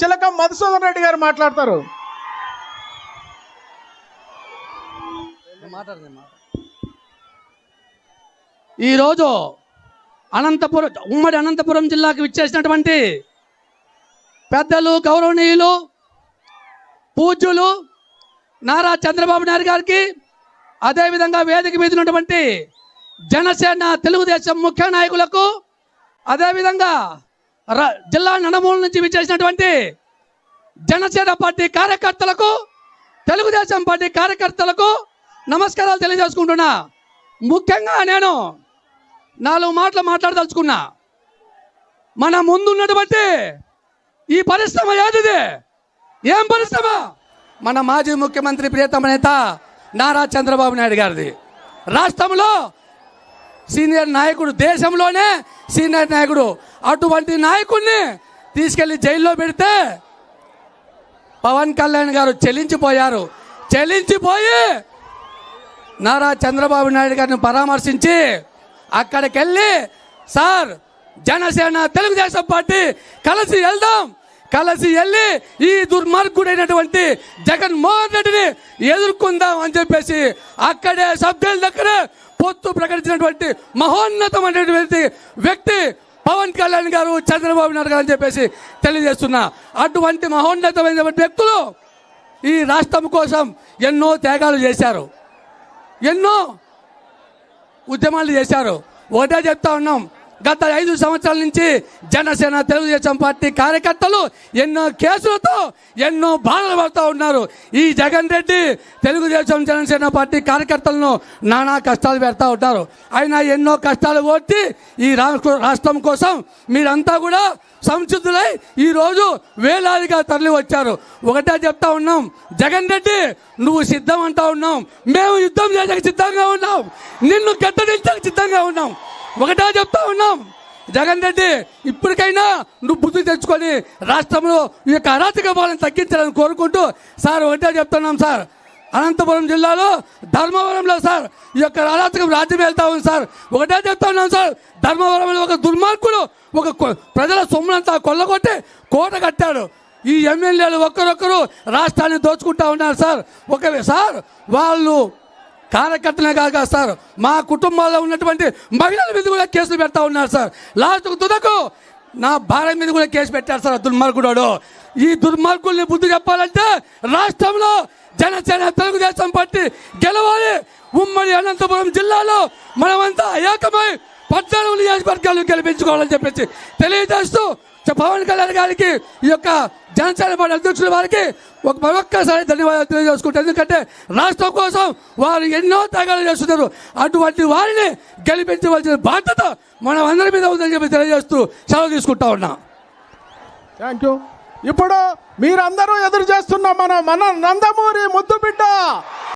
చిలక మధుసూదన్ రెడ్డి గారు మాట్లాడతారు. ఈరోజు అనంతపురం ఉమ్మడి అనంతపురం జిల్లాకు విచ్చేసినటువంటి పెద్దలు గౌరవనీయులు పూజ్యులు నారా చంద్రబాబు నాయుడు గారికి అదేవిధంగా వేదిక మీద ఉన్నటువంటి జనసేన తెలుగుదేశం ముఖ్య నాయకులకు అదేవిధంగా జిల్లా నడమూల నుంచి విచ్చేసినటువంటి జనసేన పార్టీ కార్యకర్తలకు తెలుగుదేశం పార్టీ కార్యకర్తలకు నమస్కారాలు తెలియజేసుకుంటున్నా. ముఖ్యంగా నేను నాలుగు మాటలు మాట్లాడదలుచుకున్నా. మన ముందున్నటువంటి ఈ పరిశ్రమ ఏదిది? ఏం పరిశ్రమ? మన మాజీ ముఖ్యమంత్రి ప్రియతమ నేత నారా చంద్రబాబు నాయుడు గారిది. రాష్ట్రంలో సీనియర్ నాయకుడు దేశంలోనే సీనియర్ నాయకుడు అటువంటి నాయకుడిని తీసుకెళ్ళి జైల్లో పెడితే పవన్ కళ్యాణ్ గారు చెల్లించిపోయారు చెల్లించిపోయి నారా చంద్రబాబు నాయుడు గారిని పరామర్శించి అక్కడికి వెళ్ళి సార్ జనసేన తెలుగుదేశం పార్టీ కలిసి వెళ్దాం. కలిసి వెళ్ళి ఈ దుర్మార్గుడైనటువంటి జగన్మోహన్ రెడ్డిని ఎదుర్కొందాం అని చెప్పేసి అక్కడే సభ్యుల దగ్గర పొత్తు ప్రకటించినటువంటి మహోన్నతమైనటువంటి వ్యక్తి పవన్ కళ్యాణ్ గారు చంద్రబాబు నాయుడు గారు అని చెప్పేసి తెలియజేస్తున్నా. అటువంటి మహోన్నతమైనటువంటి వ్యక్తులు ఈ రాష్ట్రం కోసం ఎన్నో త్యాగాలు చేశారు. ఎన్నో ఉద్యమాలు చేశారు. ఒకటే చెప్తా ఉన్నాం. గత ఐదు సంవత్సరాల నుంచి జనసేన తెలుగుదేశం పార్టీ కార్యకర్తలు ఎన్నో కేసులతో ఎన్నో బాధలు పడుతూ ఉన్నారు. ఈ జగన్ రెడ్డి తెలుగుదేశం జనసేన పార్టీ కార్యకర్తలను నానా కష్టాలు పెడతా ఉంటారు. ఆయన ఎన్నో కష్టాలు ఓర్చి ఈ రాష్ట్ర- రాష్ట్రం కోసం మీరంతా కూడా సంసిద్ధులై ఈ రోజు వేలాదిగా తరలి వచ్చారు. ఒకటే చెప్తా ఉన్నాం జగన్ రెడ్డి నువ్వు సిద్ధం అంటా ఉన్నాం మేము యుద్ధం చేయడానికి సిద్ధంగా ఉన్నాం. నిన్ను గద్దడించడానికి సిద్ధంగా ఉన్నాం. ఒకటే చెప్తా ఉన్నాం. జగన్ రెడ్డి ఇప్పటికైనా నువ్వు బుద్ధి తెచ్చుకొని రాష్ట్రంలో ఈ యొక్క అరాచక పాలన తగ్గించాలని కోరుకుంటూ సార్ ఒకటే చెప్తున్నాం సార్. అనంతపురం జిల్లాలో ధర్మవరంలో సార్ ఈ యొక్క అరాచకం రాజ్యం వెళ్తా ఉంది సార్. ఒకటే చెప్తా ఉన్నాం సార్. ధర్మవరంలో ఒక దుర్మార్గుడు ఒక ప్రజల సొమ్మునంతా కొల్లగొట్టి కోట కట్టాడు. ఈ ఎమ్మెల్యేలు ఒక్కరొక్కరు రాష్ట్రాన్ని దోచుకుంటా ఉన్నారు సార్. ఒక సార్ వాళ్ళు కార్యకర్తలే కాదు సార్. మా కుటుంబాల్లో ఉన్నటువంటి మహిళల మీద కూడా కేసులు పెడతా ఉన్నారు సార్. లాస్ట్ తుదకు నా భార్య మీద కూడా కేసు పెట్టారు సార్ దుర్మార్గుడు. ఈ దుర్మార్గుల్ని బుద్ధి చెప్పాలంటే రాష్ట్రంలో జనసేన తెలుగుదేశం పార్టీ గెలవాలి. ఉమ్మడి అనంతపురం జిల్లాలో మనమంతా ఏకమై పద్నాలుగు నియోజకవర్గాలు గెలిపించుకోవాలని చెప్పేసి తెలియజేస్తూ పవన్ కళ్యాణ్ గారికి ఈ యొక్క జనసేన పార్టీ అధ్యక్షుల వారికి ఒక మరొక్కసారి ధన్యవాదాలు తెలియజేసుకుంటారు ఎందుకంటే రాష్ట్రం కోసం వారు ఎన్నో త్యాగాలు చేస్తున్నారు. అటువంటి వారిని గెలిపించవలసిన బాధ్యత మనం అందరి మీద ఉందని చెప్పి తెలియజేస్తూ సెలవు తీసుకుంటా ఉన్నాం. థ్యాంక్ యూ ఇప్పుడు మీరందరూ ఎదురు చేస్తున్న మన మన నందమూరి ముద్దుబిడ్డ